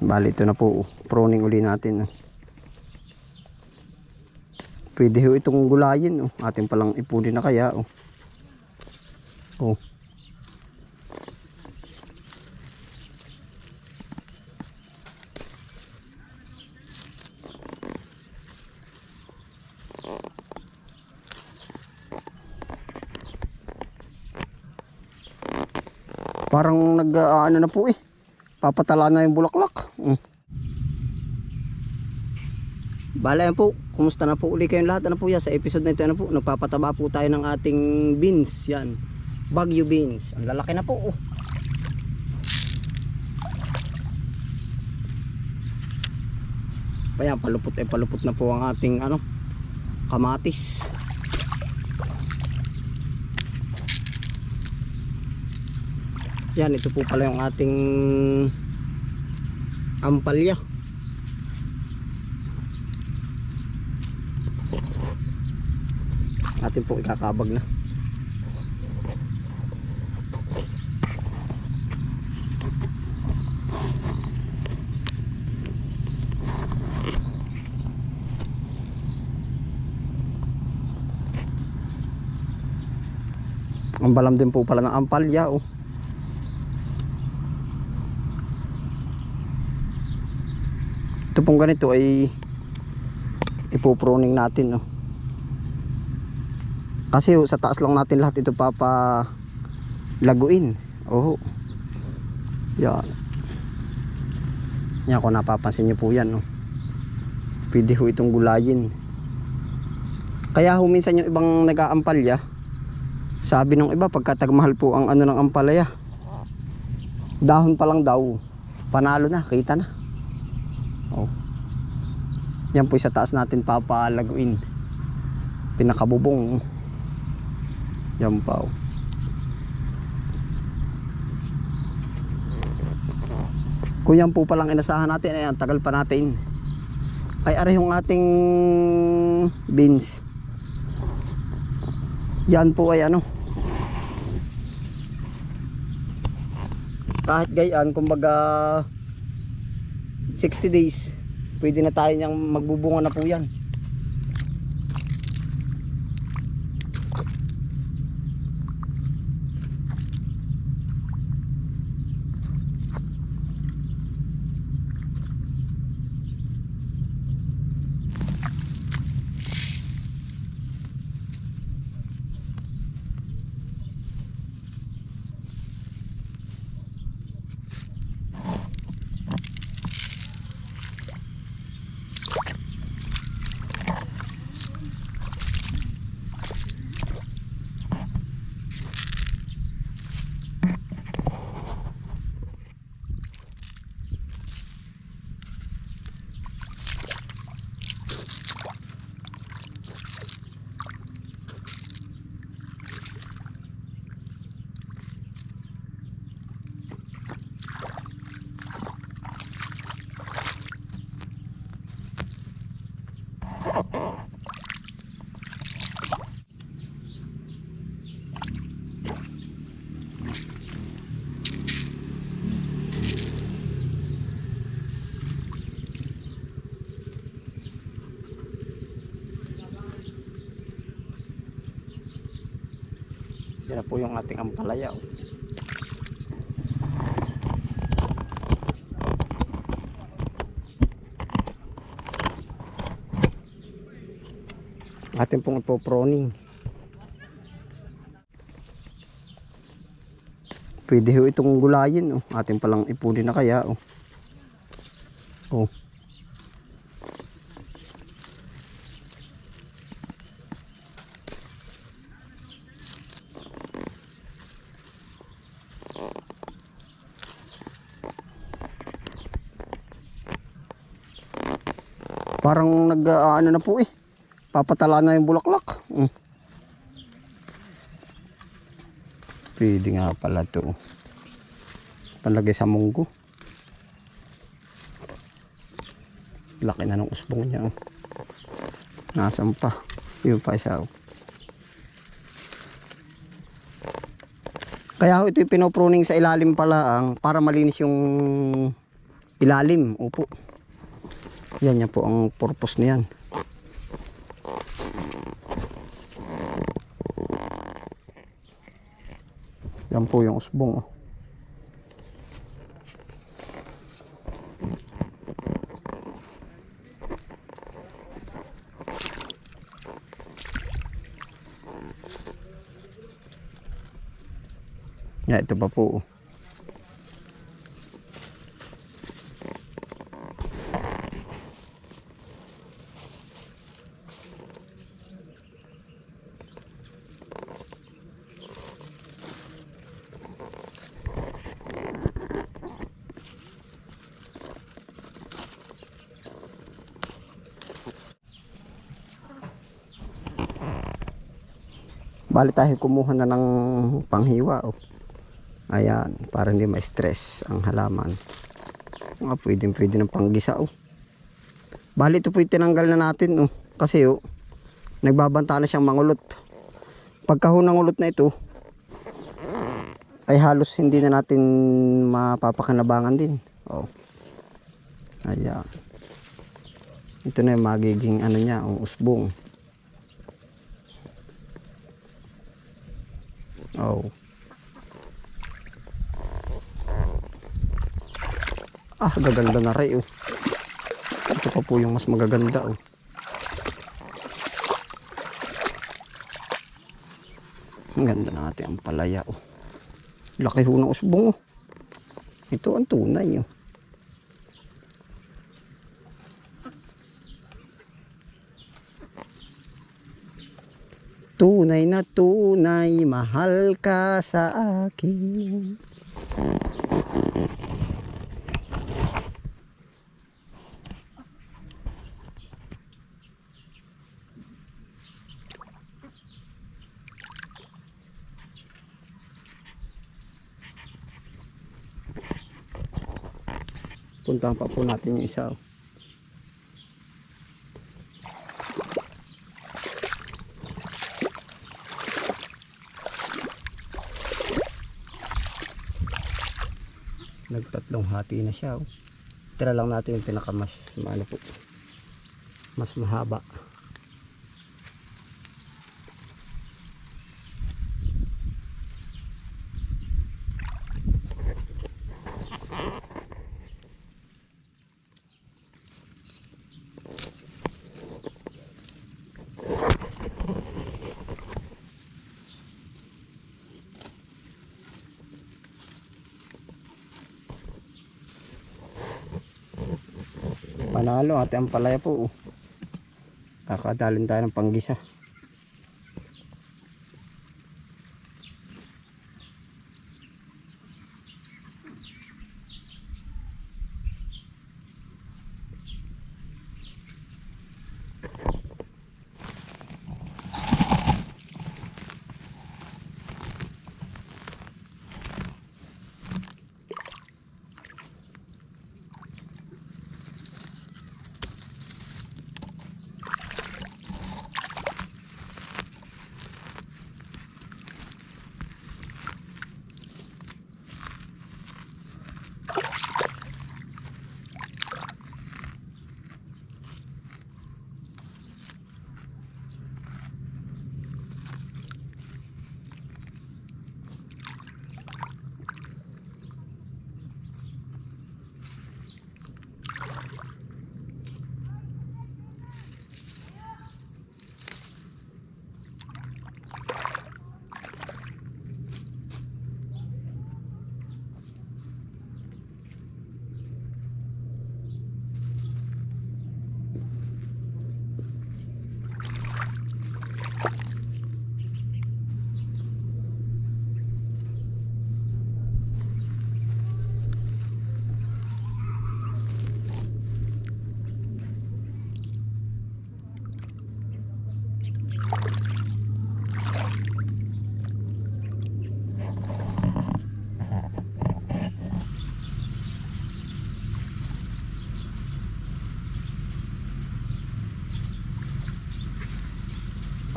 Bali ito na po. Pruning uli natin. oh. Pwede ho itong gulayin. Oh. Atin palang ipunin na kaya. Oh. Oh. Parang nag ah, ano na po eh. Papatala na yung bulaklak. Mm. Bala yan po. Kumusta na po uli kayong lahat? Ano po yan? Sa episode na ito ano po, nagpapataba po tayo ng ating beans. Yan. Bagyo beans. Ang lalaki na po. Oh. Kaya palupot eh palupot na po ang ating ano kamatis. Yan, ito po pala yung ating ampalya. Atin po ikakabag na. Ang balam din po pala ng ampalya oh. Pong ganito ay ipoproning natin no. Kasi sa taas lang natin lahat ito papa laguin. Oh. Yan. Yan kung napapansin niyo po yan no. Pwede ho itong gulayin. Kaya ho yung ibang nag-aampalya, sabi ng iba pagkatagmahal po ang ano ng ampalaya. Dahon pa lang daw, panalo na, kita na. Oh. Yan po sa taas natin papalaguin. Pinakabubong. Yan pa. Oh. Kung yan po palang inasahan natin, ay ang tagal pa natin. Ay are yung ating beans. Yan po ay ano. Kahit gayaan, kumbaga 60 days, pwede na tayo niyang magbubunga na po yan. Yan na po yung ating ampalaya. Atin pong ipoproning. Pwede ho itong gulayin. Oh. Atin palang ipunin na kaya. Oh. Parang nag ah, ano na po eh. Papatala na yung bulaklak. Mm. Pwede nga pala to. Panlagay sa munggo. Laki na ng usbong niya. oh. Nasaan pa? Yun pa isa. oh. Kaya ito yung pinopruning sa ilalim pala ang para malinis yung ilalim. Opo. Yan yan po ang purpose niyan. Yan po yung usbong. Oh. Yan, ito pa po. Bali tayo kumuha na ng panghiwa. Oh. Ayan, para hindi ma-stress ang halaman. Mga pwedeng pwede ng panggisa. Oh. Bali ito po tinanggal na natin. Oh. Kasi oh, nagbabanta na siyang mangulot. Pagka ho ng ulot na ito, ay halos hindi na natin mapapakanabangan din. Oh. Ayan. Ito na yung magiging ano niya, ang usbong. Oh. Ah, gaganda na rin oh. Ito pa po yung mas magaganda oh. Ang ganda na natin ang palaya oh. Laki ho ng usbong oh. Ito ang tunay oh. Tunay na tunay, mahal ka sa akin. Puntahan pa po natin yung isa. oh. Nagtatlong hati na siya. Oh. Tira lang natin yung pinaka mas maano po. Mas mahaba. Panalo ate ang palaya po. Kakadalin tayo ng panggisa.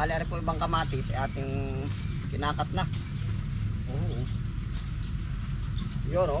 Bali, ari po ibang kamatis ay ating kinakat na. Oo. Yun oh.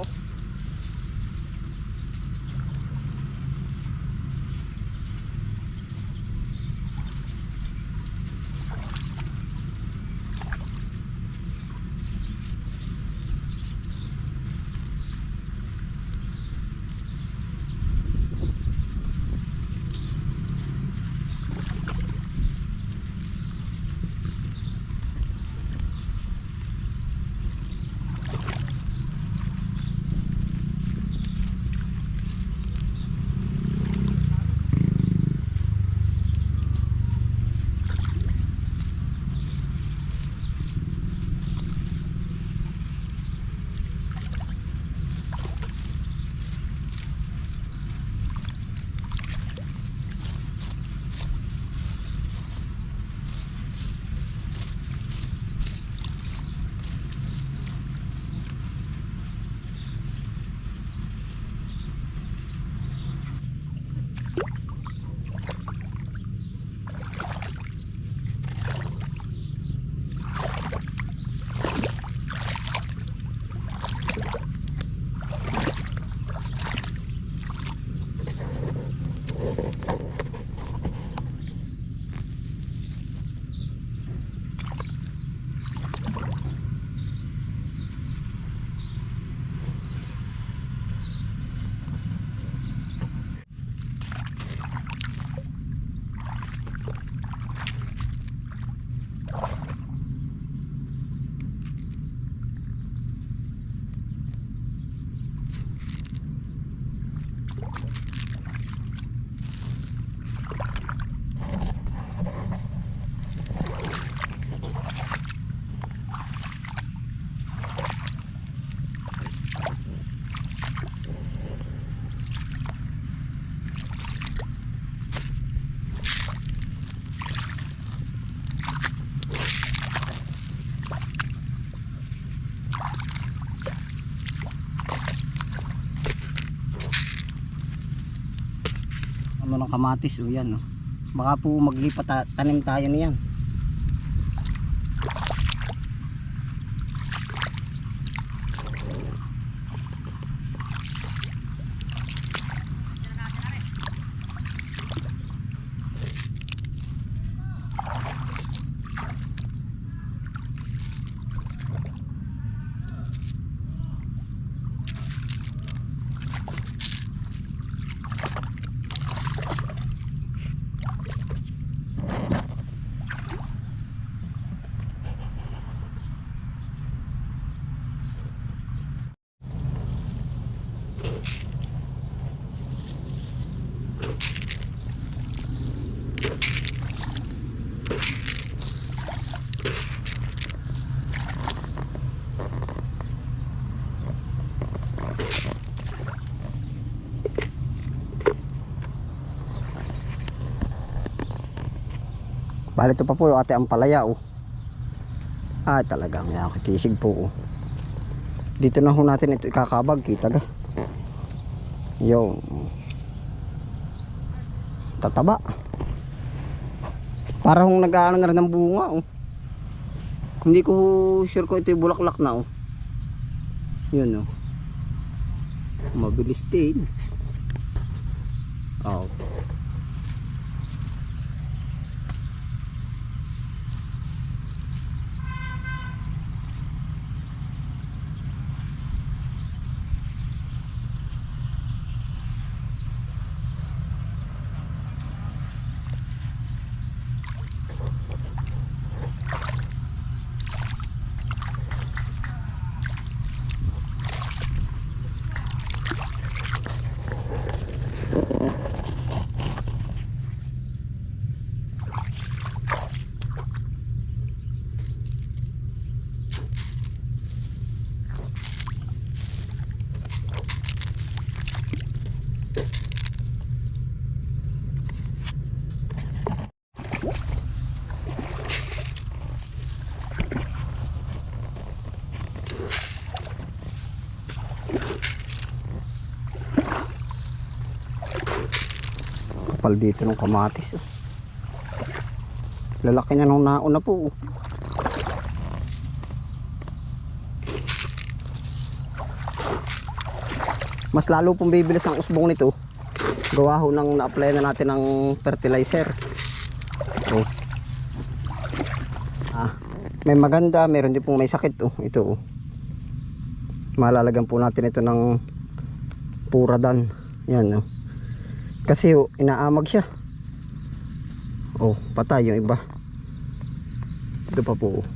Kamatis o yan oh. Baka po maglipat ta- tanim tayo niyan. Bali ito pa po ate ang palaya oh. Ay talagang nakakikisig po oh. Dito na ho natin ito ikakabag kita ga. Yo. Tataba. Para hong nag-aano na rin ng bunga oh. Hindi ko sure kung ito yung bulaklak na oh. Yun oh. Mabilis din. Oh. Kapal dito ng kamatis. oh. Lalaki niya nung nauna po. oh. Mas lalo pong bibilis ang usbong nito. Gawa ho nang na-apply na natin ng fertilizer. Oh. Ah, may maganda, meron din pong may sakit oh. Ito oh. Malalagyan po natin ito ng puradan. Yan oh. Kasi oh, inaamag siya. Oh, patay yung iba. Ito pa po. oh.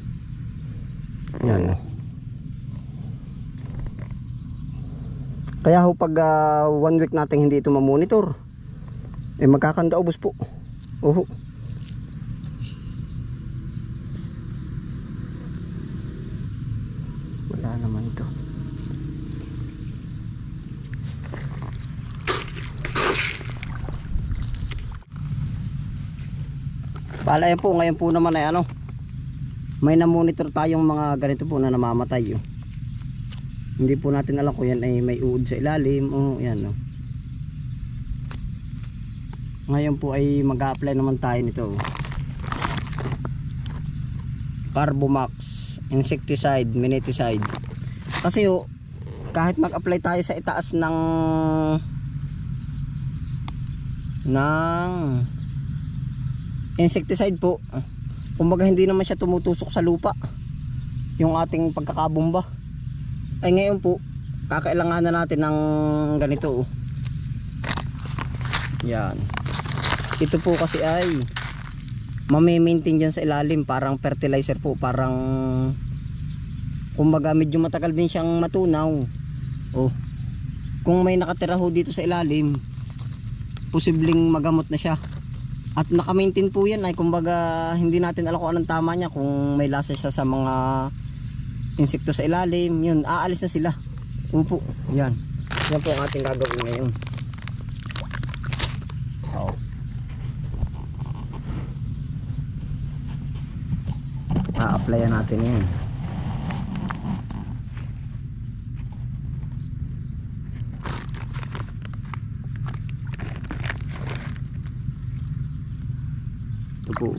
Yan. oh. Kaya ho pag ah, one week natin hindi ito mamonitor, eh magkakanda ubos po. Oho. Bala yan po, ngayon po naman ay ano, may na-monitor tayong mga ganito po na namamatay. Oh. Hindi po natin alam kung yan ay may uod sa ilalim o yan oh. Ngayon po ay mag-a-apply naman tayo nito. oh. Carbomax insecticide, mineticide. Kasi oh, kahit mag-apply tayo sa itaas ng ng insecticide po. Kumbaga hindi naman siya tumutusok sa lupa. Yung ating pagkakabomba ay ngayon po kakailanganan natin ng ganito oh. yan. Ito po kasi ay mamimaintain dyan sa ilalim. Parang fertilizer po. Parang kumbaga medyo matagal din siyang matunaw. Oh. Kung may nakatira ho dito sa ilalim posibleng magamot na siya at naka-maintain po yan ay kumbaga hindi natin alam kung anong tama niya kung may lasa siya sa mga insekto sa ilalim yun aalis na sila. Upo yan. Yan po ang ating gagawin ngayon. Oh. a-applyan natin yan Po.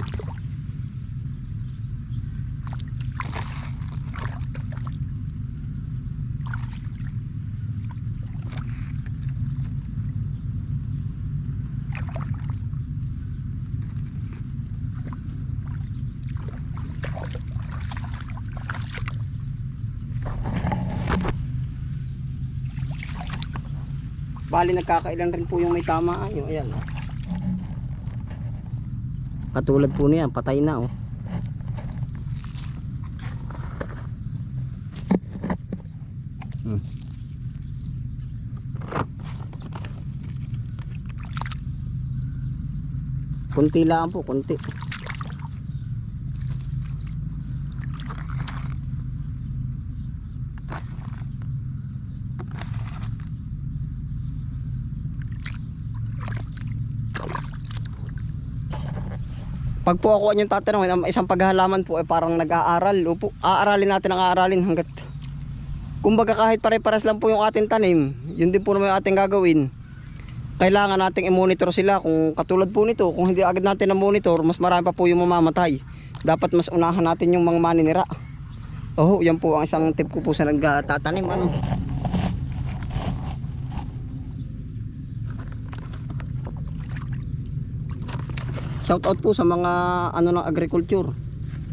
Bali nagkakailan rin po yung may tamaan yung ayan. oh. Katulad po niyan, patay na oh. Hmm. Kunti lang po, kunti. Pag po ako yung tatanungin, ang isang paghahalaman po ay parang nag-aaral. Opo, aaralin natin ang aaralin hanggat Kumbaga kahit pare-pares lang po yung ating tanim, yun din po naman yung ating gagawin. Kailangan nating i-monitor sila kung katulad po nito, kung hindi agad natin na-monitor, mas marami pa po yung mamamatay. Dapat mas unahan natin yung mga maninira. Oh, yan po ang isang tip ko po sa nagtatanim ano. Shout out po sa mga ano ng agriculture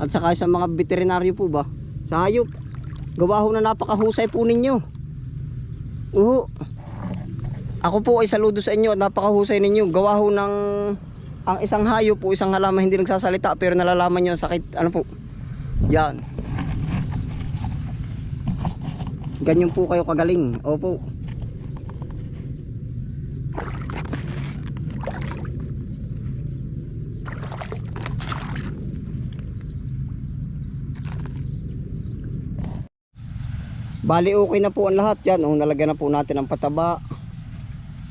at saka sa mga veterinaryo po ba sa hayop. Gawa ho na napakahusay po ninyo. Oo. Ako po ay saludo sa inyo at napakahusay ninyo. Gawa ho ng ang isang hayop po, isang halaman hindi nagsasalita pero nalalaman nyo ang sakit. Ano po? Yan. Ganyan po kayo kagaling. Opo. Bali okay na po ang lahat yan. Oh, nalagyan na po natin ng pataba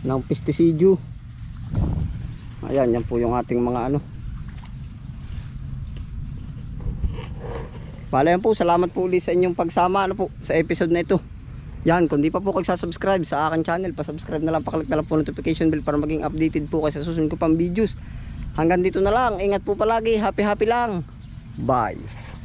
ng pestisidyo. Ayan, yan po yung ating mga ano. Bali yan po, salamat po ulit sa inyong pagsama ano po, sa episode na ito. Yan, kung di pa po kayo subscribe sa akin channel, pa-subscribe na lang, paklik na lang po notification bell para maging updated po kayo sa susunod ko pang videos. Hanggang dito na lang, ingat po palagi, happy happy lang. Bye.